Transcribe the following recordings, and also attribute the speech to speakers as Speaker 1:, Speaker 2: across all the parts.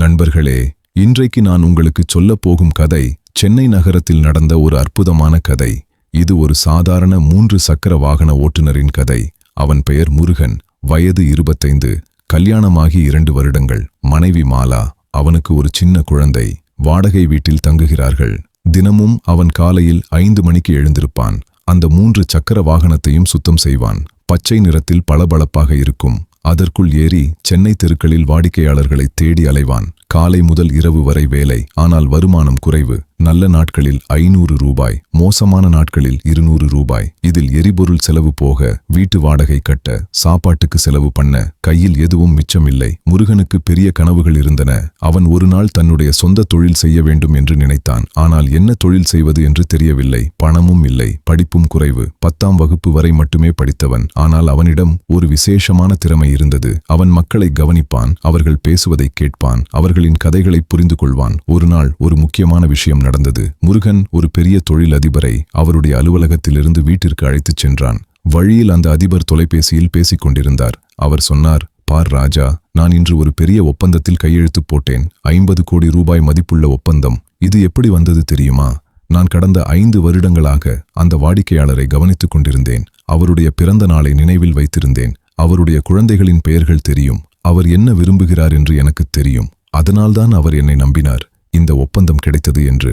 Speaker 1: நண்பர்களே இன்றைக்கு நான் உங்களுக்கு சொல்லப் போகும் கதை சென்னை நகரத்தில் நடந்த ஒரு அற்புதமான கதை. இது ஒரு சாதாரண மூன்று சக்கர வாகன ஓட்டுநரின் கதை. அவன் பெயர் முருகன் வயது இருபத்தைந்து கல்யாணமாகி இரண்டு வருடங்கள். மனைவி மாலா அவனுக்கு ஒரு சின்ன குழந்தை. வாடகை வீட்டில் தங்குகிறார்கள். தினமும் அவன் காலையில் ஐந்து மணிக்கு எழுந்திருப்பான். அந்த மூன்று சக்கர வாகனத்தையும் சுத்தம் செய்வான். பச்சை நிறத்தில் பளபளப்பாக இருக்கும். அதற்குள் ஏறி சென்னை தெருக்களில் வாடிக்கையாளர்களை தேடி அலைவான். காலை முதல் இரவு வரை வேலை ஆனால் வருமானம் குறைவு. நல்ல நாட்களில் ஐநூறு ரூபாய் மோசமான நாட்களில் இருநூறு ரூபாய். இதில் எரிபொருள் செலவு போக வீட்டு வாடகை கட்ட சாப்பாட்டுக்கு செலவு பண்ண கையில் எதுவும் மிச்சமில்லை முருகனுக்கு பெரிய கனவுகள் இருந்தன. அவன் ஒரு நாள் தன்னுடைய சொந்த தொழில் செய்ய வேண்டும் என்று நினைத்தான். ஆனால் என்ன தொழில் செய்வது என்று தெரியவில்லை. பணமும் இல்லை படிப்பும் குறைவு. பத்தாம் வகுப்பு வரை மட்டுமே படித்தவன். ஆனால் அவனிடம் ஒரு விசேஷமான திறமை இருந்தது. அவன் மக்களை கவனிப்பான் அவர்கள் பேசுவதை கேட்பான் அவர்கள் அவர்களின் கதைகளை புரிந்து கொள்வான் ஒரு நாள் ஒரு முக்கியமான விஷயம் நடந்தது. முருகன் ஒரு பெரிய தொழில் அதிபரை அவருடைய அலுவலகத்திலிருந்து வீட்டிற்கு அழைத்துச் சென்றான். வழியில் அந்த அதிபர் தொலைபேசியில் பேசிக் கொண்டிருந்தார். அவர் சொன்னார் பார் ராஜா நான் இன்று ஒரு பெரிய ஒப்பந்தத்தில் கையெழுத்து போட்டேன். ஐம்பது கோடி ரூபாய் மதிப்புள்ள ஒப்பந்தம். இது எப்படி வந்தது தெரியுமா? நான் கடந்த ஐந்து வருடங்களாக அந்த வாடிக்கையாளரை கவனித்துக் கொண்டிருந்தேன். அவருடைய பிறந்த நாளை நினைவில் வைத்திருந்தேன். அவருடைய குழந்தைகளின் பெயர்கள் தெரியும். அவர் என்ன விரும்புகிறார் என்று எனக்கு தெரியும். அதனால்தான் அவர் என்னை நம்பினார். இந்த ஒப்பந்தம் கிடைத்தது என்று.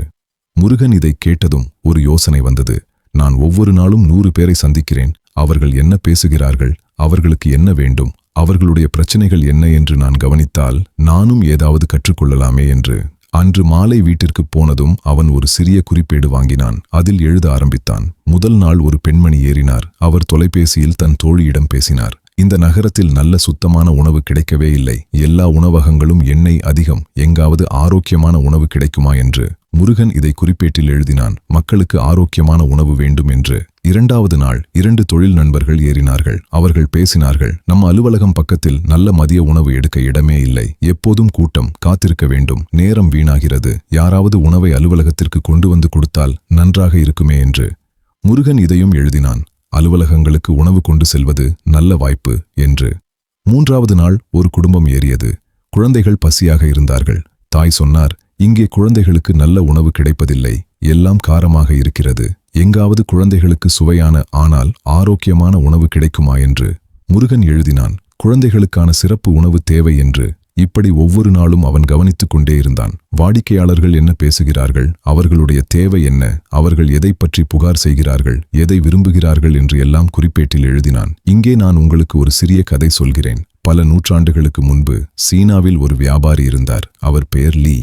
Speaker 1: முருகன் இதை கேட்டதும் ஒரு யோசனை வந்தது. நான் ஒவ்வொரு நாளும் நூறு பேரை சந்திக்கிறேன். அவர்கள் என்ன பேசுகிறார்கள்? அவர்களுக்கு என்ன வேண்டும்? அவர்களுடைய பிரச்சனைகள் என்ன என்று நான் கவனித்தால் நானும் ஏதாவது கற்றுக்கொள்ளலாமே என்று. அன்று மாலை வீட்டிற்கு போனதும் அவன் ஒரு சிறிய குறிப்பேடு வாங்கினான். அதில் எழுத ஆரம்பித்தான். முதல் நாள் ஒரு பெண்மணி ஏறினார். அவர் தொலைபேசியில் தன் தோழியிடம் பேசினார். இந்த நகரத்தில் நல்ல சுத்தமான உணவு கிடைக்கவே இல்லை. எல்லா உணவகங்களும் எண்ணெய் அதிகம். எங்காவது ஆரோக்கியமான உணவு கிடைக்குமா என்று முருகன் இதை குறிப்பேட்டில் எழுதினான். மக்களுக்கு ஆரோக்கியமான உணவு வேண்டும் என்று இரண்டாவது நாள் இரண்டு தொழில் நண்பர்கள் ஏறினார்கள். அவர்கள் பேசினார்கள் நம்ம அலுவலகம் பக்கத்தில் நல்ல மதிய உணவு எடுக்க இடமே இல்லை. எப்போதும் கூட்டம் காத்திருக்க வேண்டும். நேரம் வீணாகிறது. யாராவது உணவை அலுவலகத்திற்கு கொண்டு வந்து கொடுத்தால் நன்றாக இருக்குமே என்று முருகன் இதையும் எழுதினான். அலுவலகங்களுக்கு உணவு கொண்டு செல்வது நல்ல வாய்ப்பு என்று. மூன்றாவது நாள் ஒரு குடும்பம் ஏறியது. குழந்தைகள் பசியாக இருந்தார்கள். தாய் சொன்னார் இங்கே குழந்தைகளுக்கு நல்ல உணவு கிடைப்பதில்லை. எல்லாம் காரமாக இருக்கிறது. எங்காவது குழந்தைகளுக்கு சுவையான ஆனால் ஆரோக்கியமான உணவு கிடைக்குமா? என்று முருகன் எழுதினான். குழந்தைகளுக்கான சிறப்பு உணவு தேவை என்று இப்படி ஒவ்வொரு நாளும் அவன் கவனித்துக் கொண்டே இருந்தான். வாடிக்கையாளர்கள் என்ன பேசுகிறார்கள்? அவர்களுடைய தேவை என்ன? அவர்கள் எதை பற்றி புகார் செய்கிறார்கள்? எதை விரும்புகிறார்கள் என்று எல்லாம் குறிப்பேட்டில் எழுதினான். இங்கே நான் உங்களுக்கு ஒரு சிறிய கதை சொல்கிறேன். பல நூற்றாண்டுகளுக்கு முன்பு சீனாவில் ஒரு வியாபாரி இருந்தார். அவர் பெயர் லீ.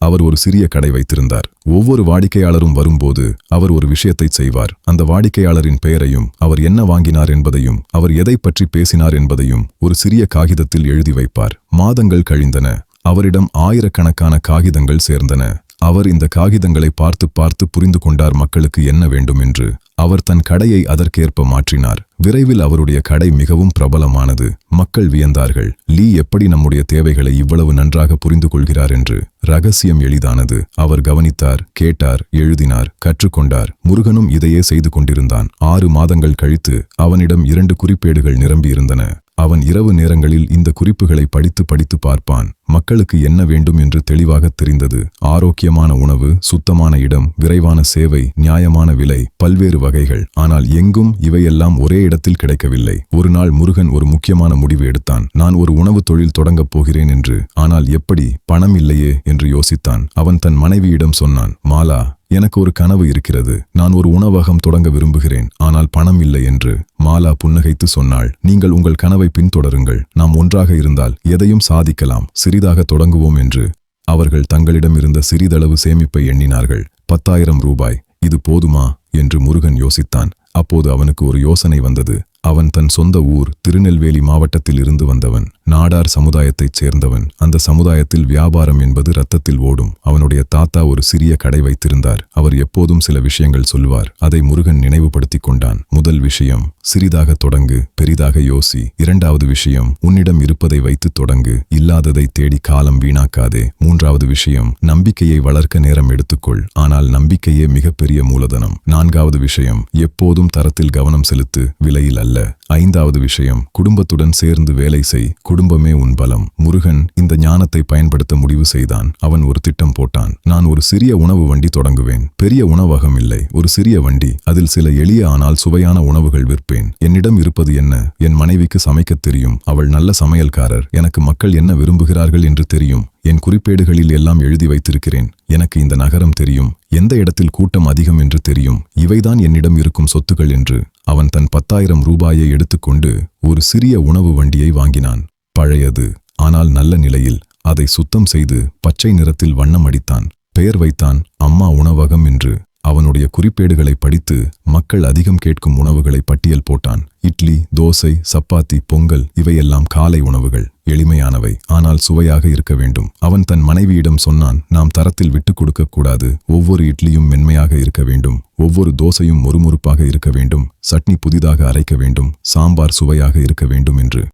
Speaker 1: அவர் ஒரு சிறிய கடை வைத்திருந்தார். ஒவ்வொரு வாடிக்கையாளரும் வரும்போது அவர் ஒரு விஷயத்தை செய்வார். அந்த வாடிக்கையாளரின் பெயரையும் அவர் என்ன வாங்கினார் என்பதையும் அவர் எதை பற்றி பேசினார் என்பதையும் ஒரு சிறிய காகிதத்தில் எழுதி வைப்பார். மாதங்கள் கழிந்தன. அவரிடம் ஆயிரக்கணக்கான காகிதங்கள் சேர்ந்தன. அவர் இந்த காகிதங்களை பார்த்து பார்த்து புரிந்து கொண்டார் மக்களுக்கு என்ன வேண்டும் என்று அவர் தன் கடையை அதற்கேற்ப மாற்றினார். விரைவில் அவருடைய கடை மிகவும் பிரபலமானது. மக்கள் வியந்தார்கள். லீ எப்படி நம்முடைய தேவைகளை இவ்வளவு நன்றாக புரிந்து கொள்கிறார் என்று ரகசியம் எளிதானது. அவர் கவனித்தார் கேட்டார் எழுதினார் கற்றுக்கொண்டார். முருகனும் இதையே செய்து கொண்டிருந்தான். ஆறு மாதங்கள் கழித்து அவனிடம் இரண்டு குறிப்பேடுகள் நிரம்பியிருந்தன. அவன் இரவு நேரங்களில் இந்த குறிப்புகளை படித்து படித்து பார்ப்பான். மக்களுக்கு என்ன வேண்டும் என்று தெளிவாக தெரிந்தது. ஆரோக்கியமான உணவு சுத்தமான இடம் விரைவான சேவை நியாயமான விலை பல்வேறு வகைகள். ஆனால் எங்கும் இவையெல்லாம் ஒரே இடத்தில் கிடைக்கவில்லை. ஒரு நாள் முருகன் ஒரு முக்கியமான முடிவு எடுத்தான். நான் ஒரு உணவு தொழில் தொடங்கப் போகிறேன் என்று. ஆனால் எப்படி? பணம் இல்லையே என்று யோசித்தான். அவன் தன் மனைவியிடம் சொன்னான் மாலா எனக்கு ஒரு கனவு இருக்கிறது. நான் ஒரு உணவகம் தொடங்க விரும்புகிறேன். ஆனால் பணம் இல்லை என்று. மாலா புன்னகைத்து சொன்னாள் நீங்கள் உங்கள் கனவை பின்தொடருங்கள். நாம் ஒன்றாக இருந்தால் எதையும் சாதிக்கலாம். சிறிதாக தொடங்குவோம் என்று அவர்கள் தங்களிடம் இருந்த சிறிதளவு சேமிப்பை எண்ணினார்கள். பத்தாயிரம் ரூபாய். இது போதுமா? என்று முருகன் யோசித்தான். அப்போது அவனுக்கு ஒரு யோசனை வந்தது. அவன் தன் சொந்த ஊர் திருநெல்வேலி மாவட்டத்தில் இருந்து வந்தவன். நாடார் சமுதாயத்தைச் சேர்ந்தவன். அந்த சமுதாயத்தில் வியாபாரம் என்பது ரத்தத்தில் ஓடும். அவனுடைய தாத்தா ஒரு சிறிய கடை வைத்திருந்தார். அவர் எப்போதும் சில விஷயங்கள் சொல்வார் அதை முருகன் நினைவுபடுத்திக் கொண்டான். முதல் விஷயம் சிறிதாக தொடங்கு பெரிதாக யோசி. இரண்டாவது விஷயம் உன்னிடம் இருப்பதை வைத்து தொடங்கு. இல்லாததை தேடி காலம் வீணாக்காதே. மூன்றாவது விஷயம் நம்பிக்கையை வளர்க்க நேரம் எடுத்துக்கொள். ஆனால் நம்பிக்கையே மிகப்பெரிய மூலதனம். நான்காவது விஷயம் எப்போதும் தரத்தில் கவனம் செலுத்து விலையில் அல்ல. ஐந்தாவது விஷயம் குடும்பத்துடன் சேர்ந்து வேலை செய். குடும்பமே உன் பலம். முருகன் இந்த ஞானத்தை பயன்படுத்த முடிவு செய்தான். அவன் ஒரு திட்டம் போட்டான். நான் ஒரு சிறிய உணவு வண்டி தொடங்குவேன். பெரிய உணவகம் இல்லை. ஒரு சிறிய வண்டி. அதில் சில எளிய ஆனால் சுவையான உணவுகள் விற்பேன். என்னிடம் இருப்பது என்ன? என் மனைவிக்கு சமைக்கத் தெரியும். அவள் நல்ல சமையல்காரர். எனக்கு மக்கள் என்ன விரும்புகிறார்கள் என்று தெரியும். என் குறிப்பேடுகளில் எல்லாம் எழுதி வைத்திருக்கிறேன். எனக்கு இந்த நகரம் தெரியும். எந்த இடத்தில் கூட்டம் அதிகம் என்று தெரியும். இவைதான் என்னிடம் இருக்கும் சொத்துக்கள் என்று. அவன் தன் பத்தாயிரம் ரூபாயை எடுத்துக்கொண்டு ஒரு சிறிய உணவு வண்டியை வாங்கினான். பழையது. ஆனால் நல்ல நிலையில் அதை சுத்தம் செய்து பச்சை நிறத்தில் வண்ணம் அடித்தான். பெயர் வைத்தான் அம்மா உணவகம் என்று. அவனுடைய குறிப்பேடுகளை படித்து மக்கள் அதிகம் கேட்கும் உணவுகளை பட்டியல் போட்டான். இட்லி தோசை சப்பாத்தி பொங்கல் இவையெல்லாம் காலை உணவுகள் எளிமையானவை ஆனால் சுவையாக இருக்க வேண்டும். அவன் தன் மனைவியிடம் சொன்னான் நாம் தரத்தில் விட்டுக் கொடுக்க கூடாது. ஒவ்வொரு இட்லியும் மென்மையாக இருக்க வேண்டும். ஒவ்வொரு தோசையும் மொறுமொறுப்பாக இருக்க வேண்டும். சட்னி புதிதாக அரைக்க வேண்டும். சாம்பார் சுவையாக இருக்க வேண்டும் என்று.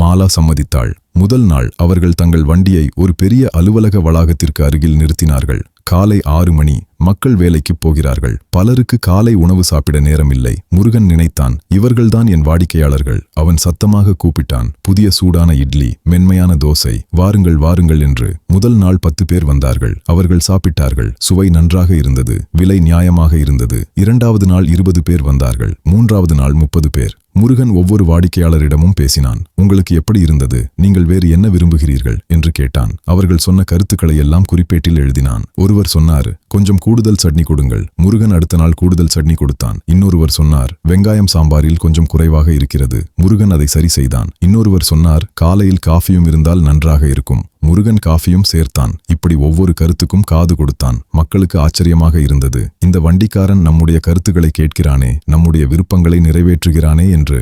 Speaker 1: மாலா சம்மதித்தாள். முதல் நாள் அவர்கள் தங்கள் வண்டியை ஒரு பெரிய அலுவலக வளாகத்திற்கு அருகில் நிறுத்தினார்கள். காலை ஆறு மணி மக்கள் வேலைக்குப் போகிறார்கள். பலருக்கு காலை உணவு சாப்பிட நேரமில்லை. முருகன் நினைத்தான் இவர்கள்தான் என் வாடிக்கையாளர்கள். அவன் சத்தமாக கூப்பிட்டான் புதிய சூடான இட்லி மென்மையான தோசை வாருங்கள் வாருங்கள் என்று. முதல் நாள் பத்து பேர் வந்தார்கள். அவர்கள் சாப்பிட்டார்கள். சுவை நன்றாக இருந்தது. விலை நியாயமாக இருந்தது. இரண்டாவது நாள் இருபது பேர் வந்தார்கள். மூன்றாவது நாள் முப்பது பேர். முருகன் ஒவ்வொரு வாடிக்கையாளரிடமும் பேசினான். உங்களுக்கு எப்படி இருந்தது? நீங்கள் வேறு என்ன விரும்புகிறீர்கள்? என்று கேட்டான். அவர்கள் சொன்ன கருத்துக்களை எல்லாம் குறிப்பேட்டில் எழுதினான். ஒருவர் சொன்னார் கொஞ்சம் கூடுதல் சட்னி கொடுங்கள். முருகன் அடுத்த நாள் கூடுதல் சட்னி கொடுத்தான். இன்னொருவர் சொன்னார் வெங்காயம் சாம்பாரில் கொஞ்சம் குறைவாக இருக்கிறது. முருகன் அதை சரி செய்தான். இன்னொருவர் சொன்னார் காலையில் காஃபியும் இருந்தால் நன்றாக இருக்கும். முருகன் காஃபியும் சேர்த்தான். இப்படி ஒவ்வொரு கருத்துக்கும் காது கொடுத்தான். மக்களுக்கு ஆச்சரியமாக இருந்தது. இந்த வண்டிக்காரன் நம்முடைய கருத்துக்களை கேட்கிறானே நம்முடைய விருப்பங்களை நிறைவேற்றுகிறானே என்று.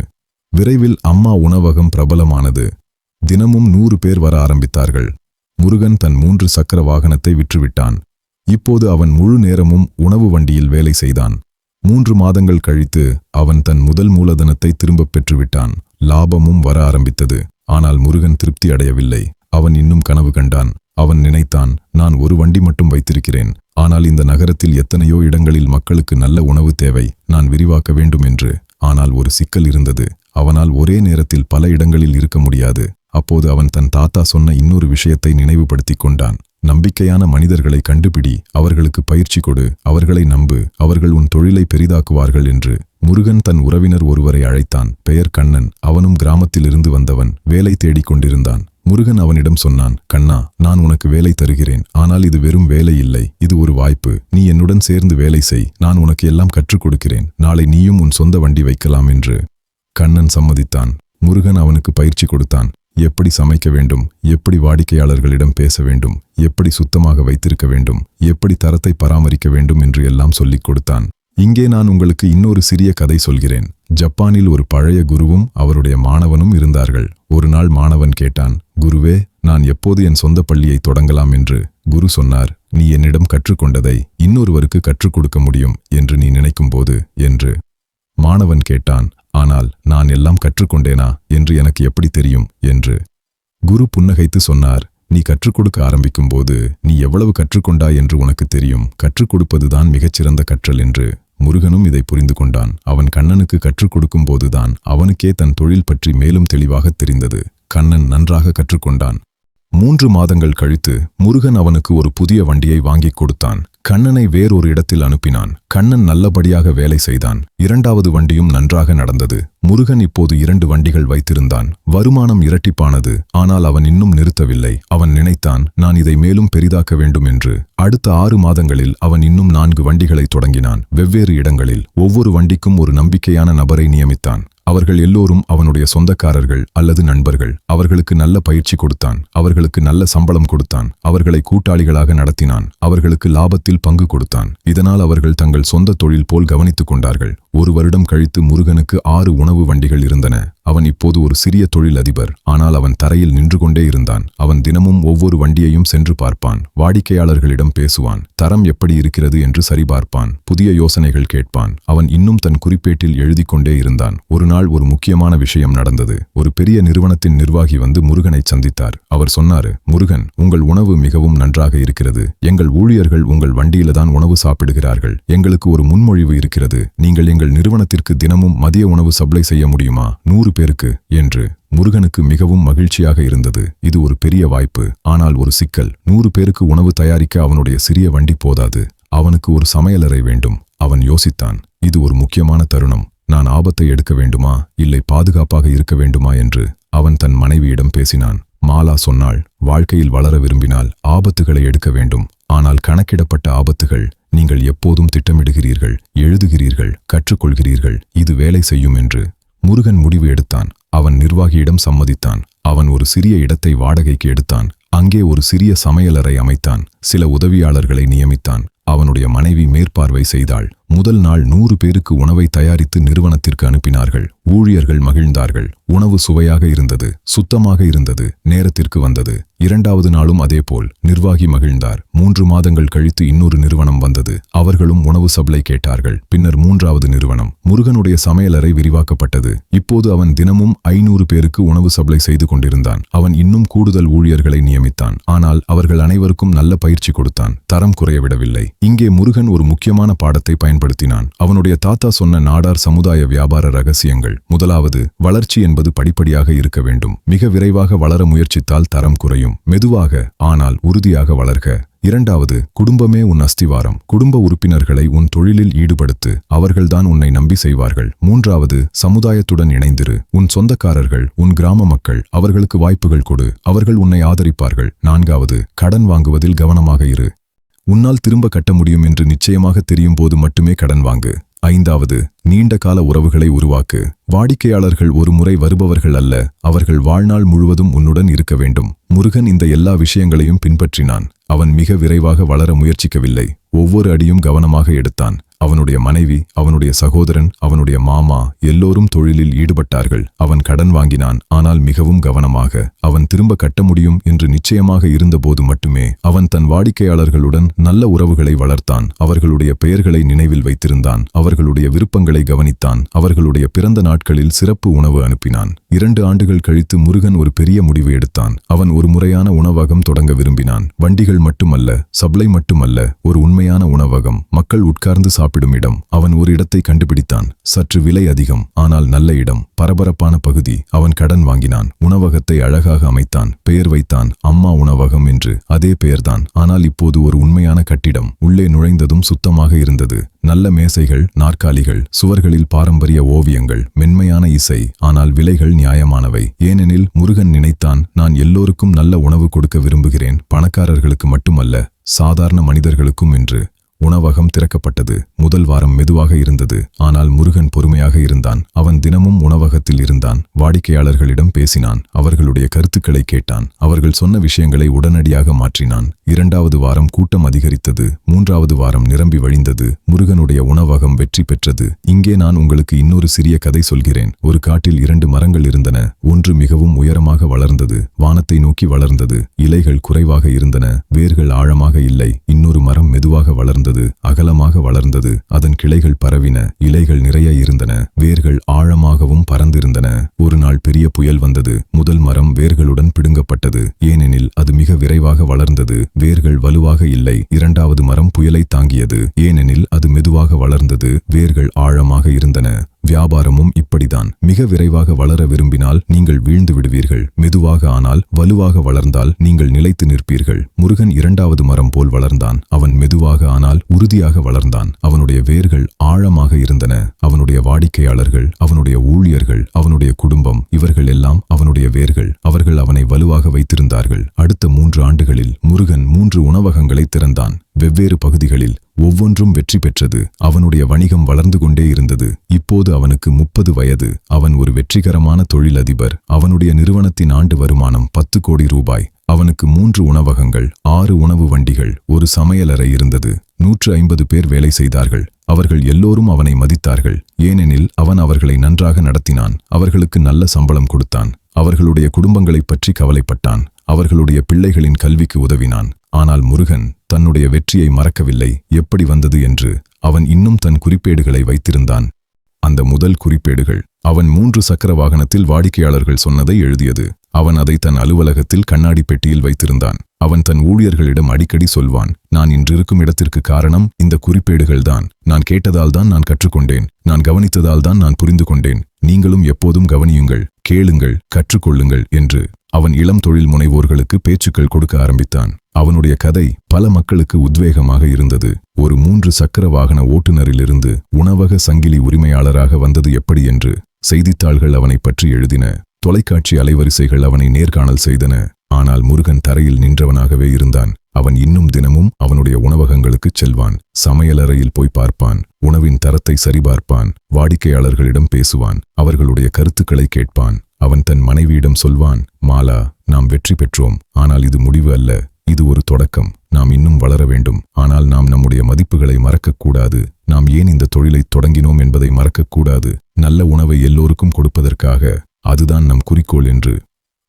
Speaker 1: விரைவில் அம்மா உணவகம் பிரபலமானது. தினமும் நூறு பேர் வர ஆரம்பித்தார்கள். முருகன் தன் மூன்று சக்கர வாகனத்தை விற்றுவிட்டான். இப்போது அவன் முழு நேரமும் உணவு வண்டியில் வேலை செய்தான். மூன்று மாதங்கள் கழித்து அவன் தன் முதல் மூலதனத்தை திரும்பப் பெற்றுவிட்டான். லாபமும் வர ஆரம்பித்தது. ஆனால் முருகன் திருப்தி அடையவில்லை. அவன் இன்னும் கனவு கண்டான். அவன் நினைத்தான் நான் ஒரு வண்டி மட்டும் வைத்திருக்கிறேன். ஆனால் இந்த நகரத்தில் எத்தனையோ இடங்களில் மக்களுக்கு நல்ல உணவு தேவை. நான் விரிவாக்க வேண்டும் என்று. ஆனால் ஒரு சிக்கல் இருந்தது. அவனால் ஒரே நேரத்தில் பல இடங்களில் இருக்க முடியாது. அப்போது அவன் தன் தாத்தா சொன்ன இன்னொரு விஷயத்தை நினைவுபடுத்திக் கொண்டான். நம்பிக்கையான மனிதர்களை கண்டுபிடி. அவர்களுக்கு பயிற்சி கொடு. அவர்களை நம்பு. அவர்கள் உன் தொழிலை பெரிதாக்குவார்கள் என்று. முருகன் தன் உறவினர் ஒருவரை அழைத்தான். பெயர் கண்ணன். அவனும் கிராமத்திலிருந்து வந்தவன். வேலை தேடிக் கொண்டிருந்தான். முருகன் அவனிடம் சொன்னான் கண்ணா நான் உனக்கு வேலை தருகிறேன். ஆனால் இது வெறும் வேலை இல்லை. இது ஒரு வாய்ப்பு. நீ என்னுடன் சேர்ந்து வேலை செய். நான் உனக்கு எல்லாம் கற்றுக் கொடுக்கிறேன். நாளை நீயும் உன் சொந்த வண்டி வைக்கலாம் என்று. கண்ணன் சம்மதித்தான். முருகன் அவனுக்கு பயிற்சி கொடுத்தான். எப்படி சமைக்க வேண்டும்? எப்படி வாடிக்கையாளர்களிடம் பேச வேண்டும்? எப்படி சுத்தமாக வைத்திருக்க வேண்டும்? எப்படி தரத்தை பராமரிக்க வேண்டும் என்று எல்லாம் சொல்லிக் கொடுத்தான். இங்கே நான் உங்களுக்கு இன்னொரு சிறிய கதை சொல்கிறேன். ஜப்பானில் ஒரு பழைய குருவும் அவருடைய மாணவனும் இருந்தார்கள். ஒரு நாள் மாணவன் கேட்டான் குருவே நான் எப்போது என் சொந்த பள்ளியை தொடங்கலாம்? என்று குரு சொன்னார் நீ என்னிடம் கற்றுக்கொண்டதை இன்னொருவருக்கு கற்றுக் கொடுக்க முடியும் என்று நீ நினைக்கும்போது? என்று மாணவன் கேட்டான் ஆனால் நான் எல்லாம் கற்றுக்கொண்டேனா என்று எனக்கு எப்படி தெரியும்? என்று குரு புன்னகைத்து சொன்னார் நீ கற்றுக் கொடுக்க ஆரம்பிக்கும்போது நீ எவ்வளவு கற்றுக்கொண்டாய் என்று உனக்கு தெரியும். கற்றுக் கொடுப்பதுதான் மிகச்சிறந்த கற்றல் என்று முருகனும் இதை புரிந்து கொண்டான். அவன் கண்ணனுக்கு கற்றுக் கொடுக்கும் போதுதான் அவனுக்கே தன் தொழில் பற்றி மேலும் தெளிவாகத் தெரிந்தது. கண்ணன் நன்றாக கற்றுக்கொண்டான் மூன்று மாதங்கள் கழித்து முருகன் அவனுக்கு ஒரு புதிய வண்டியை வாங்கிக் கொடுத்தான். கண்ணனை வேறொரு இடத்தில் அனுப்பினான். கண்ணன் நல்லபடியாக வேலை செய்தான். இரண்டாவது வண்டியும் நன்றாக நடந்தது. முருகன் இப்போது இரண்டு வண்டிகள் வைத்திருந்தான். வருமானம் இரட்டிப்பானது. ஆனால் அவன் இன்னும் நிறுத்தவில்லை. அவன் நினைத்தான் நான் இதை மேலும் பெரிதாக்க வேண்டும் என்று. அடுத்த ஆறு மாதங்களில் அவன் இன்னும் நான்கு வண்டிகளை தொடங்கினான். வெவ்வேறு இடங்களில் ஒவ்வொரு வண்டிக்கும் ஒரு நம்பிக்கையான நபரை நியமித்தான். அவர்கள் எல்லோரும் அவனுடைய சொந்தக்காரர்கள் அல்லது நண்பர்கள். அவர்களுக்கு நல்ல பயிற்சி கொடுத்தான். அவர்களுக்கு நல்ல சம்பளம் கொடுத்தான். அவர்களை கூட்டாளிகளாக நடத்தினான். அவர்களுக்கு லாபத்தில் பங்கு கொடுத்தான். இதனால் அவர்கள் தங்கள் சொந்த தொழில் போல் கவனித்துக் கொண்டார்கள். ஒரு வருடம் கழித்து முருகனுக்கு ஆறு உணவு வண்டிகள் இருந்தன. அவன் இப்போது ஒரு சிறிய தொழில் அதிபர் ஆனால் அவன் தரையில் நின்று கொண்டே இருந்தான். அவன் தினமும் ஒவ்வொரு வண்டியையும் சென்று பார்ப்பான். வாடிக்கையாளர்களிடம் பேசுவான். தரம் எப்படி இருக்கிறது என்று சரிபார்ப்பான். புதிய யோசனைகள் கேட்பான். அவன் இன்னும் தன் குறிப்பேட்டில் எழுதிக் கொண்டே இருந்தான். ஒரு நாள் ஒரு முக்கியமான விஷயம் நடந்தது. ஒரு பெரிய நிறுவனத்தின் நிர்வாகி வந்து முருகனை சந்தித்தார். அவர் சொன்னாரு முருகன் உங்கள் உணவு மிகவும் நன்றாக இருக்கிறது. எங்கள் ஊழியர்கள் உங்கள் வண்டியில தான் உணவு சாப்பிடுகிறார்கள். எங்களுக்கு ஒரு முன்மொழிவு இருக்கிறது. நீங்கள் எங்கள் நிறுவனத்திற்கு தினமும் மதிய உணவு சப்ளை செய்ய முடியுமா? நூறு பேருக்கு என்று முருகனுக்கு மிகவும் மகிழ்ச்சியாக இருந்தது. இது ஒரு பெரிய வாய்ப்பு. ஆனால் ஒரு சிக்கல். நூறு பேருக்கு உணவு தயாரிக்க அவனுடைய சிறிய வண்டி போதாது. அவனுக்கு ஒரு சமையலறை வேண்டும். அவன் யோசித்தான் இது ஒரு முக்கியமான தருணம். நான் ஆபத்தை எடுக்க வேண்டுமா? இல்லை பாதுகாப்பாக இருக்க வேண்டுமா? என்று அவன் தன் மனைவியிடம் பேசினான். மாலா சொன்னாள் வாழ்க்கையில் வளர விரும்பினால் ஆபத்துகளை எடுக்க வேண்டும். ஆனால் கணக்கிடப்பட்ட ஆபத்துகள் நீங்கள் எப்போதும் திட்டமிடுகிறீர்கள் எழுதுகிறீர்கள் கற்றுக்கொள்கிறீர்கள் இது வேலை செய்யும் என்று. முருகன் முடிவு எடுத்தான். அவன் நிர்வாகியிடம் சம்மதித்தான். அவன் ஒரு சிறிய இடத்தை வாடகைக்கு எடுத்தான். அங்கே ஒரு சிறிய சமையலறை அமைத்தான். சில உதவியாளர்களை நியமித்தான். அவனுடைய மனைவி மேற்பார்வை செய்தாள். முதல் நாள் நூறு பேருக்கு உணவை தயாரித்து நிறுவனத்திற்கு அனுப்பினார்கள். ஊழியர்கள் மகிழ்ந்தார்கள். உணவு சுவையாக இருந்தது சுத்தமாக இருந்தது நேரத்திற்கு வந்தது. இரண்டாவது நாளும் அதேபோல் நிர்வாகி மகிழ்ந்தார். மூன்று மாதங்கள் கழித்து இன்னொரு நிறுவனம் வந்தது. அவர்களும் உணவு சப்ளை கேட்டார்கள். பின்னர் மூன்றாவது நிறுவனம் முருகனுடைய சமையலறை விரிவாக்கப்பட்டது. இப்போது அவன் தினமும் ஐநூறு பேருக்கு உணவு சப்ளை செய்து கொண்டிருந்தான். அவன் இன்னும் கூடுதல் ஊழியர்களை நியமித்தான். ஆனால் அவர்கள் அனைவருக்கும் நல்ல பயிற்சி கொடுத்தான். தரம் குறையவிடவில்லை. இங்கே முருகன் ஒரு முக்கியமான பாடத்தை பயன்படுத்தினான். அவனுடைய தாத்தா சொன்ன நாடார் சமுதாய வியாபார ரகசியங்கள். முதலாவது வளர்ச்சி என்பது படிப்படியாக இருக்க வேண்டும். மிக விரைவாக வளர முயற்சித்தால் தரம் குறையும். மெதுவாக ஆனால் உறுதியாக வளர்க. இரண்டாவது குடும்பமே உன் அஸ்திவாரம். குடும்ப உறுப்பினர்களை உன் தொழிலில் ஈடுபடுத்து அவர்கள்தான் உன்னை நம்பி செய்வார்கள். மூன்றாவது சமுதாயத்துடன் இணைந்திரு. உன் சொந்தக்காரர்கள் உன் கிராம மக்கள் அவர்களுக்கு வாய்ப்புகள் கொடு. அவர்கள் உன்னை ஆதரிப்பார்கள். நான்காவது கடன் வாங்குவதில் கவனமாக இரு. உன்னால் திரும்ப கட்ட முடியும் என்று நிச்சயமாக தெரியும் போது மட்டுமே கடன் வாங்கு. ஐந்தாவது நீண்ட கால உறவுகளை உருவாக்கு. வாடிக்கையாளர்கள் ஒரு முறை வருபவர்கள் அல்ல அவர்கள் வாழ்நாள் முழுவதும் உன்னுடன் இருக்க வேண்டும். முருகன் இந்த எல்லா விஷயங்களையும் பின்பற்றினான். அவன் மிக விரைவாக வளர முயற்சிக்கவில்லை. ஒவ்வொரு அடியும் கவனமாக எடுத்தான். அவனுடைய மனைவி அவனுடைய சகோதரன் அவனுடைய மாமா எல்லோரும் தொழிலில் ஈடுபட்டார்கள். அவன் கடன் வாங்கினான் ஆனால் மிகவும் கவனமாக. அவன் திரும்ப கட்ட முடியும் என்று நிச்சயமாக இருந்தபோது மட்டுமே அவன் தன் வாடிக்கையாளர்களுடன் நல்ல உறவுகளை வளர்த்தான். அவர்களுடைய பெயர்களை நினைவில் வைத்திருந்தான். அவர்களுடைய விருப்பங்களை கவனித்தான். அவர்களுடைய பிறந்த நாட்களில் சிறப்பு உணவு அனுப்பினான். இரண்டு ஆண்டுகள் கழித்து முருகன் ஒரு பெரிய முடிவு எடுத்தான். அவன் ஒரு முறையான உணவகம் தொடங்க விரும்பினான். வண்டிகள் மட்டுமல்ல சப்ளை மட்டுமல்ல ஒரு உண்மையான உணவகம். மக்கள் உட்கார்ந்து சாப்பிடும் இடம். அவன் ஒரு இடத்தை கண்டுபிடித்தான். சற்று விலை அதிகம் ஆனால் நல்ல இடம். பரபரப்பான பகுதி. அவன் கடன் வாங்கினான். உணவகத்தை அழகாக அமைத்தான். பெயர் வைத்தான். அம்மா உணவகம் என்று. அதே பெயர்தான். ஆனால் இப்போது ஒரு உண்மையான கட்டிடம். உள்ளே நுழைந்ததும் சுத்தமாக இருந்தது. நல்ல மேசைகள் நாற்காலிகள் சுவர்களில் பாரம்பரிய ஓவியங்கள் மென்மையான இசை. ஆனால் விலைகள் நியாயமானவை. ஏனெனில் முருகன் நினைத்தான் நான் எல்லோருக்கும் நல்ல உணவு கொடுக்க விரும்புகிறேன். பணக்காரர்களுக்கு மட்டுமல்ல சாதாரண மனிதர்களுக்கும் என்று. உணவகம் திறக்கப்பட்டது. முதல் வாரம் மெதுவாக இருந்தது. ஆனால் முருகன் பொறுமையாக இருந்தான். அவன் தினமும் உணவகத்தில் இருந்தான். வாடிக்கையாளர்களிடம் பேசினான். அவர்களுடைய கருத்துக்களை கேட்டான். அவர்கள் சொன்ன விஷயங்களை உடனடியாக மாற்றினான். இரண்டாவது வாரம் கூட்டம் அதிகரித்தது. மூன்றாவது வாரம் நிரம்பி வழிந்தது. முருகனுடைய உணவகம் வெற்றி பெற்றது. இங்கே நான் உங்களுக்கு இன்னொரு சிறிய கதை சொல்கிறேன். ஒரு காட்டில் இரண்டு மரங்கள் இருந்தன. ஒன்று மிகவும் உயரமாக வளர்ந்தது. வானத்தை நோக்கி வளர்ந்தது. இலைகள் குறைவாக இருந்தன. வேர்கள் ஆழமாக இல்லை. இன்னொரு மரம் மெதுவாக வளர்ந்தது. அகலமாக வளர்ந்தது. அதன் கிளைகள் பரவின இலைகள் நிறைய இருந்தன வேர்கள் ஆழமாகவும் பறந்திருந்தன. ஒரு நாள் பெரிய புயல் வந்தது முதல் மரம் வேர்களுடன் பிடுங்கப்பட்டது. ஏனெனில் அது மிக விரைவாக வளர்ந்தது வேர்கள் வலுவாக இல்லை இரண்டாவது மரம் புயலை தாங்கியது. ஏனெனில் அது மெதுவாக வளர்ந்தது வேர்கள் ஆழமாக இருந்தன. வியாபாரமும் இப்படிதான். மிக விரைவாக வளர விரும்பினால் நீங்கள் வீழ்ந்து விடுவீர்கள். மெதுவாக ஆனால் வலுவாக வளர்ந்தால் நீங்கள் நிலைத்து நிற்பீர்கள். முருகன் இரண்டாவது மரம் போல் வளர்ந்தான். அவன் மெதுவாக ஆனால் உறுதியாக வளர்ந்தான். அவனுடைய வேர்கள் ஆழமாக இருந்தன. அவனுடைய வாடிக்கையாளர்கள் அவனுடைய ஊழியர்கள் அவனுடைய குடும்பம் இவர்கள் எல்லாம் அவனுடைய வேர்கள். அவர்கள் அவனை வலுவாக வைத்திருந்தார்கள். அடுத்த மூன்று ஆண்டுகளில் முருகன் மூன்று உணவகங்களை திறந்தான். வெவ்வேறு பகுதிகளில் ஒவ்வொன்றும் வெற்றி பெற்றது. அவனுடைய வணிகம் வளர்ந்து கொண்டே இருந்தது. இப்போது அவனுக்கு முப்பது வயது. அவன் ஒரு வெற்றிகரமான தொழிலதிபர். அவனுடைய நிறுவனத்தின் ஆண்டு வருமானம் பத்து கோடி ரூபாய். அவனுக்கு மூன்று உணவகங்கள் ஆறு உணவு வண்டிகள் ஒரு சமையலறை இருந்தது. நூற்று ஐம்பது பேர் வேலை செய்தார்கள். அவர்கள் எல்லோரும் அவனை மதித்தார்கள். ஏனெனில் அவன் அவர்களை நன்றாக நடத்தினான். அவர்களுக்கு நல்ல சம்பளம் கொடுத்தான். அவர்களுடைய குடும்பங்களைப் பற்றி கவலைப்பட்டான். அவர்களுடைய பிள்ளைகளின் கல்விக்கு உதவினான். ஆனால் முருகன் தன்னுடைய வெற்றியை மறக்கவில்லை. எப்படி வந்தது என்று அவன் இன்னும் தன் குறிப்பேடுகளை வைத்திருந்தான். அந்த முதல் குறிப்பேடுகள் அவன் மூன்று சக்கர வாகனத்தில் வாடிக்கையாளர்கள் சொன்னதை எழுதியது. அவன் அதை தன் அலுவலகத்தில் கண்ணாடி பெட்டியில் வைத்திருந்தான். அவன் தன் ஊழியர்களிடம் அடிக்கடி சொல்வான் நான் இன்றிருக்கும் இடத்திற்கு காரணம் இந்த குறிப்பேடுகள்தான் நான் கேட்டதால் தான் நான் கற்றுக்கொண்டேன். நான் கவனித்ததால் தான் நான் புரிந்து கொண்டேன் நீங்களும் எப்போதும் கவனியுங்கள் கேளுங்கள் கற்றுக்கொள்ளுங்கள் என்று அவன் இளம் தொழில் முனைவோர்களுக்கு பேச்சுக்கள் கொடுக்க ஆரம்பித்தான். அவனுடைய கதை பல மக்களுக்கு உத்வேகமாக இருந்தது. ஒரு மூன்று சக்கர வாகன ஓட்டுநரிலிருந்து உணவக சங்கிலி உரிமையாளராக வந்தது எப்படி என்று செய்தித்தாள்கள் அவனைப் பற்றி எழுதின. தொலைக்காட்சி அலைவரிசைகள் அவனை நேர்காணல் செய்தன. ஆனால் முருகன் தரையில் நின்றவனாகவே இருந்தான். அவன் இன்னும் தினமும் அவனுடைய உணவகங்களுக்குச் செல்வான். சமையலறையில் போய் பார்ப்பான். உணவின் தரத்தை சரிபார்ப்பான். வாடிக்கையாளர்களிடம் பேசுவான். அவர்களுடைய கருத்துக்களை கேட்பான். அவன் தன் மனைவியிடம் சொல்வான் மாலா நாம் வெற்றி பெற்றோம். ஆனால் இது முடிவு அல்ல. இது ஒரு தொடக்கம். நாம் இன்னும் வளர வேண்டும். ஆனால் நாம் நம்முடைய மதிப்புகளை மறக்கக்கூடாது. நாம் ஏன் இந்த தொழிலை தொடங்கினோம் என்பதை மறக்கக்கூடாது. நல்ல உணவை எல்லோருக்கும் கொடுப்பதற்காக அதுதான் நம் குறிக்கோள் என்று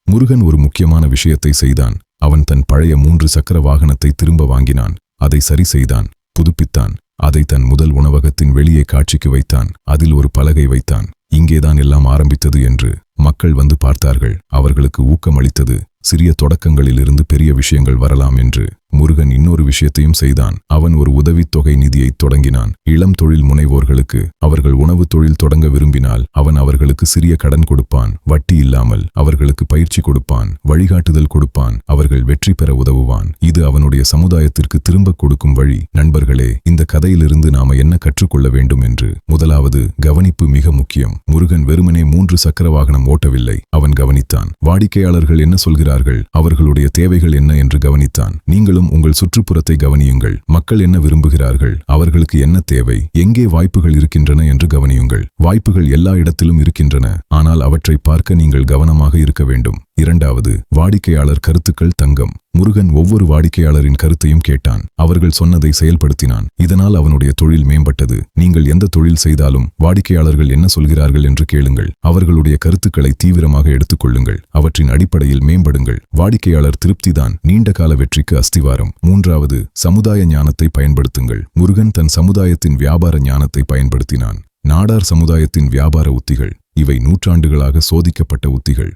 Speaker 1: முருகன் ஒரு முக்கியமான விஷயத்தை செய்தான். அவன் தன் பழைய மூன்று சக்கர வாகனத்தை திரும்ப வாங்கினான். அதை சரி செய்தான். புதுப்பித்தான். அதை தன் முதல் உணவகத்தின் வெளியே காட்சிக்கு வைத்தான். அதில் ஒரு பலகை வைத்தான். இங்கேதான் எல்லாம் ஆரம்பித்தது என்று மக்கள் வந்து பார்த்தார்கள். அவர்களுக்கு ஊக்கமளித்தது சிறிய தொடக்கங்களிலிருந்து பெரிய விஷயங்கள் வரலாம் என்று. முருகன் இன்னொரு விஷயத்தையும் செய்தான். அவன் ஒரு உதவித்தொகை நிதியை தொடங்கினான். இளம் தொழில் முனைவோர்களுக்கு அவர்கள் உணவு தொழில் தொடங்க விரும்பினால் அவன் அவர்களுக்கு சிறிய கடன் கொடுப்பான். வட்டி இல்லாமல் அவர்களுக்கு பயிற்சி கொடுப்பான். வழிகாட்டுதல் கொடுப்பான். அவர்கள் வெற்றி பெற உதவுவான். இது அவனுடைய சமுதாயத்திற்கு திரும்பக் கொடுக்கும் வழி. நண்பர்களே இந்த கதையிலிருந்து நாம என்ன கற்றுக்கொள்ள வேண்டும் என்று? முதலாவது கவனிப்பு மிக முக்கியம். முருகன் வெறுமனே மூன்று சக்கர வாகனம் ஓட்டவில்லை. அவன் கவனித்தான். வாடிக்கையாளர்கள் என்ன சொல்கிறார்கள்? அவர்களுடைய தேவைகள் என்ன என்று கவனித்தான். நீங்கள் நீங்களும் உங்கள் சுற்றுப்புறத்தை கவனியுங்கள். மக்கள் என்ன விரும்புகிறார்கள்? அவர்களுக்கு என்ன தேவை? எங்கே வாய்ப்புகள் இருக்கின்றன என்று கவனியுங்கள். வாய்ப்புகள் எல்லா இடத்திலும் இருக்கின்றன. ஆனால் அவற்றை பார்க்க நீங்கள் கவனமாக இருக்க வேண்டும். இரண்டாவது வாடிக்கையாளர் கருத்துக்கள் தங்கம். முருகன் ஒவ்வொரு வாடிக்கையாளரின் கருத்தையும் கேட்டான். அவர்கள் சொன்னதை செயல்படுத்தினான். இதனால் அவனுடைய தொழில் மேம்பட்டது. நீங்கள் எந்த தொழில் செய்தாலும் வாடிக்கையாளர்கள் என்ன சொல்கிறார்கள் என்று கேளுங்கள். அவர்களுடைய கருத்துக்களை தீவிரமாக எடுத்துக்கொள்ளுங்கள் அவற்றின் அடிப்படையில் மேம்படுங்கள். வாடிக்கையாளர் திருப்திதான். நீண்ட கால வெற்றிக்கு அஸ்திவாரம். மூன்றாவது சமுதாய ஞானத்தை பயன்படுத்துங்கள். முருகன் தன் சமுதாயத்தின் வியாபார ஞானத்தை பயன்படுத்தினான். நாடார் சமுதாயத்தின் வியாபார உத்திகள். இவை நூற்றாண்டுகளாக சோதிக்கப்பட்ட உத்திகள்.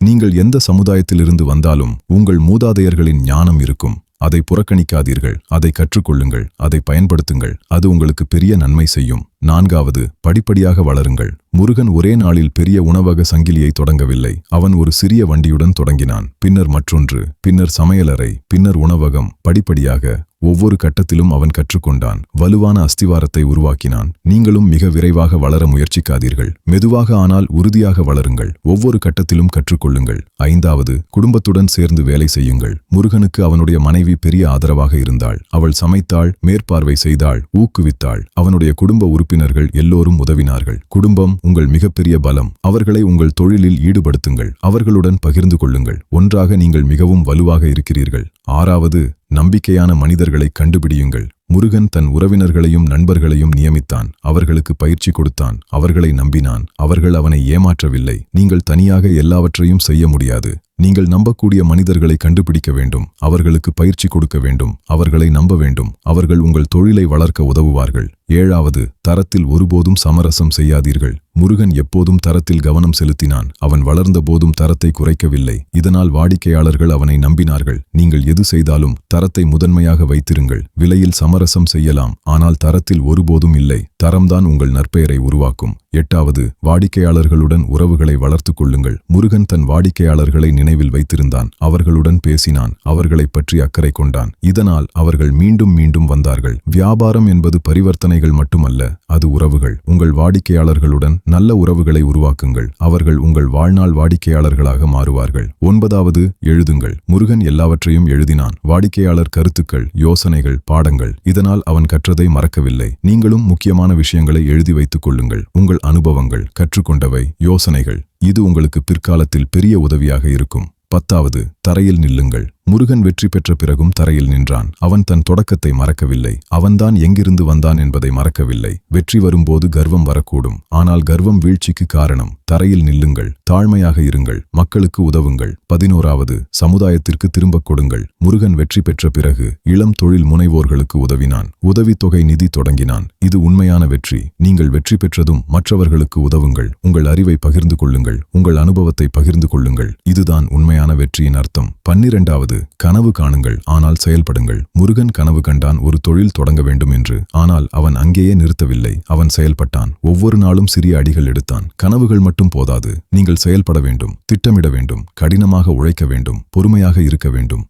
Speaker 1: நீங்கள் எந்த சமுதாயத்திலிருந்து வந்தாலும் உங்கள் மூதாதையர்களின் ஞானம் இருக்கும். அதை புறக்கணிக்காதீர்கள். அதை கற்றுக்கொள்ளுங்கள். அதை பயன்படுத்துங்கள். அது உங்களுக்கு பெரிய நன்மை செய்யும். நான்காவது படிப்படியாக வளருங்கள். முருகன் ஒரே நாளில் பெரிய உணவக சங்கிலியை தொடங்கவில்லை. அவன் ஒரு சிறிய வண்டியுடன் தொடங்கினான். பின்னர் மற்றொன்று பின்னர் சமையலறை பின்னர் உணவகம். படிப்படியாக ஒவ்வொரு கட்டத்திலும் அவன் கற்றுக்கொண்டான். வலுவான அஸ்திவாரத்தை உருவாக்கினான். நீங்களும் மிக விரைவாக வளர முயற்சிக்காதீர்கள். மெதுவாக ஆனால் உறுதியாக வளருங்கள். ஒவ்வொரு கட்டத்திலும் கற்றுக்கொள்ளுங்கள். ஐந்தாவது குடும்பத்துடன் சேர்ந்து வேலை செய்யுங்கள். முருகனுக்கு அவனுடைய மனைவி பெரிய ஆதரவாக இருந்தாள். அவள் சமைத்தாள் மேற்பார்வை செய்தாள் ஊக்குவித்தாள். அவனுடைய குடும்ப உறுப்பினர்கள் எல்லோரும் உதவினார்கள். குடும்பம் உங்கள் மிகப்பெரிய பலம். அவர்களை உங்கள் தொழிலில் ஈடுபடுத்துங்கள். அவர்களுடன் பகிர்ந்து கொள்ளுங்கள். ஒன்றாக நீங்கள் மிகவும் வலுவாக இருக்கிறீர்கள். ஆறாவது நம்பிக்கையான மனிதர்களை கண்டுபிடியுங்கள். முருகன் தன் உறவினர்களையும் நண்பர்களையும் நியமித்தான். அவர்களுக்கு பயிற்சி கொடுத்தான். அவர்களை நம்பினான். அவர்கள் அவனை ஏமாற்றவில்லை. நீங்கள் தனியாக எல்லாவற்றையும் செய்ய முடியாது. நீங்கள் நம்பக்கூடிய மனிதர்களை கண்டுபிடிக்க வேண்டும் அவர்களுக்கு பயிற்சி கொடுக்க வேண்டும் அவர்களை நம்ப வேண்டும் அவர்கள் உங்கள் தொழிலை வளர்க்க உதவுவார்கள். ஏழாவது தரத்தில் ஒருபோதும் சமரசம் செய்யாதீர்கள். முருகன் எப்போதும் தரத்தில் கவனம் செலுத்தினான். அவன் வளர்ந்த போதும் தரத்தை குறைக்கவில்லை. இதனால் வாடிக்கையாளர்கள் அவனை நம்பினார்கள். நீங்கள் எது செய்தாலும் தரத்தை முதன்மையாக வைத்திருங்கள். விலையில் சமரசம் செய்யலாம். ஆனால் தரத்தில் ஒருபோதும் இல்லை. தரம்தான் உங்கள் நற்பெயரை உருவாக்கும். எட்டாவது வாடிக்கையாளர்களுடன் உறவுகளை வளர்த்துக் கொள்ளுங்கள். முருகன் தன் வாடிக்கையாளர்களை நினைவில் வைத்திருந்தான். அவர்களுடன் பேசினான். அவர்களைப் பற்றி அக்கறை கொண்டான். இதனால் அவர்கள் மீண்டும் மீண்டும் வந்தார்கள். வியாபாரம் என்பது பரிவர்த்தனைகள் மட்டுமல்ல அது உறவுகள். உங்கள் வாடிக்கையாளர்களுடன் நல்ல உறவுகளை உருவாக்குங்கள். அவர்கள் உங்கள் வாழ்நாள் வாடிக்கையாளர்களாக மாறுவார்கள். ஒன்பதாவது எழுதுங்கள். முருகன் எல்லாவற்றையும் எழுதினான். வாடிக்கையாளர் கருத்துக்கள் யோசனைகள் பாடங்கள். இதனால் அவன் கற்றதை மறக்கவில்லை. நீங்களும் முக்கியமான விஷயங்களை எழுதி வைத்துக் கொள்ளுங்கள். உங்கள் அனுபவங்கள் கற்றுக்கொண்டவை யோசனைகள். இது உங்களுக்கு பிற்காலத்தில் பெரிய உதவியாக இருக்கும். பத்தாவது தரையில் நில்லுங்கள். முருகன் வெற்றி பெற்ற பிறகும் தரையில் நின்றான். அவன் தன் தொடக்கத்தை மறக்கவில்லை. அவன்தான் எங்கிருந்து வந்தான் என்பதை மறக்கவில்லை. வெற்றி வரும்போது கர்வம் வரக்கூடும். ஆனால் கர்வம் வீழ்ச்சிக்கு காரணம் தரையில் நில்லுங்கள் தாழ்மையாக இருங்கள் மக்களுக்கு உதவுங்கள். பதினோராவது சமுதாயத்திற்கு திரும்பக் கொடுங்கள். முருகன் வெற்றி பெற்ற பிறகு இளம் தொழில் முனைவோர்களுக்கு உதவினான். உதவித்தொகை நிதி தொடங்கினான். இது உண்மையான வெற்றி. நீங்கள் வெற்றி பெற்றதும் மற்றவர்களுக்கு உதவுங்கள். உங்கள் அறிவை பகிர்ந்து கொள்ளுங்கள். உங்கள் அனுபவத்தை பகிர்ந்து கொள்ளுங்கள். இதுதான் உண்மையான வெற்றியின் அர்த்தம். பன்னிரெண்டாவது இருந்தது கனவு காணுங்கள் ஆனால் செயல்படுங்கள். முருகன் கனவு கண்டான் ஒரு தொழில் தொடங்க வேண்டும் என்று. ஆனால் அவன் அங்கேயே நிறுத்தவில்லை. அவன் செயல்பட்டான். ஒவ்வொரு நாளும் சிறிய அடிகள் எடுத்தான். கனவுகள் மட்டும் போதாது. நீங்கள் செயல்பட வேண்டும் திட்டமிட வேண்டும் கடினமாக உழைக்க வேண்டும் பொறுமையாக இருக்க வேண்டும்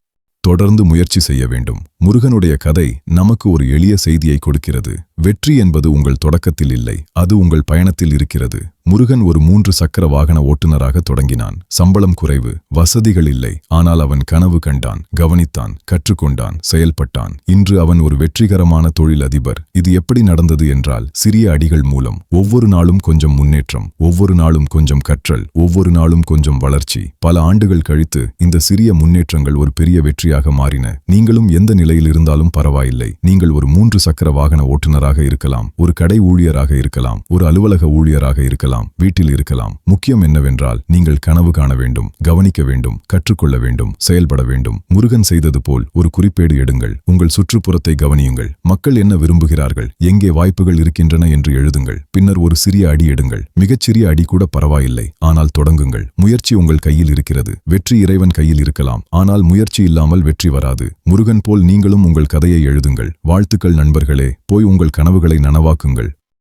Speaker 1: தொடர்ந்து முயற்சி செய்ய வேண்டும். முருகனுடைய கதை நமக்கு ஒரு எளிய செய்தியை கொடுக்கிறது. வெற்றி என்பது உங்கள் தொடக்கத்தில் இல்லை அது உங்கள் பயணத்தில் இருக்கிறது. முருகன் ஒரு மூன்று சக்கர வாகன ஓட்டுநராக தொடங்கினான். சம்பளம் குறைவு வசதிகள் இல்லை. ஆனால் அவன் கனவு கண்டான் கவனித்தான் கற்றுக்கொண்டான் செயல்பட்டான். இன்று அவன் ஒரு வெற்றிகரமான தொழில் அதிபர் இது எப்படி நடந்தது என்றால் சிறிய அடிகள் மூலம். ஒவ்வொரு நாளும் கொஞ்சம் முன்னேற்றம் ஒவ்வொரு நாளும் கொஞ்சம் கற்றல் ஒவ்வொரு நாளும் கொஞ்சம் வளர்ச்சி. பல ஆண்டுகள் கழித்து இந்த சிறிய முன்னேற்றங்கள் ஒரு பெரிய வெற்றியாக மாறின. நீங்களும் எந்த நிலையில் இருந்தாலும் பரவாயில்லை. நீங்கள் ஒரு மூன்று சக்கர வாகன ஓட்டுநராக இருக்கலாம். ஒரு கடை ஊழியராக இருக்கலாம். ஒரு அலுவலக ஊழியராக இருக்கலாம். இருக்கலாம் வீட்டில் இருக்கலாம். முக்கியம் என்னவென்றால் நீங்கள் கனவு காண வேண்டும் கவனிக்க வேண்டும் கற்றுக்கொள்ள வேண்டும் செயல்பட வேண்டும். முருகன் செய்தது போல் ஒரு குறிப்பேடு எடுங்கள். உங்கள் சுற்றுப்புறத்தை கவனியுங்கள். மக்கள் என்ன விரும்புகிறார்கள்? எங்கே வாய்ப்புகள் இருக்கின்றன என்று எழுதுங்கள். பின்னர் ஒரு சிறிய அடி எடுங்கள். மிகச்சிறிய அடி கூட பரவாயில்லை. ஆனால் தொடங்குங்கள். முயற்சி உங்கள் கையில் இருக்கிறது. வெற்றி இறைவன் கையில் இருக்கலாம். ஆனால் முயற்சி இல்லாமல் வெற்றி வராது. முருகன் போல் நீங்களும் உங்கள் கதையை எழுதுங்கள். வாழ்த்துக்கள் நண்பர்களே. போய் உங்கள் கனவுகளை நனவாக்குங்கள்.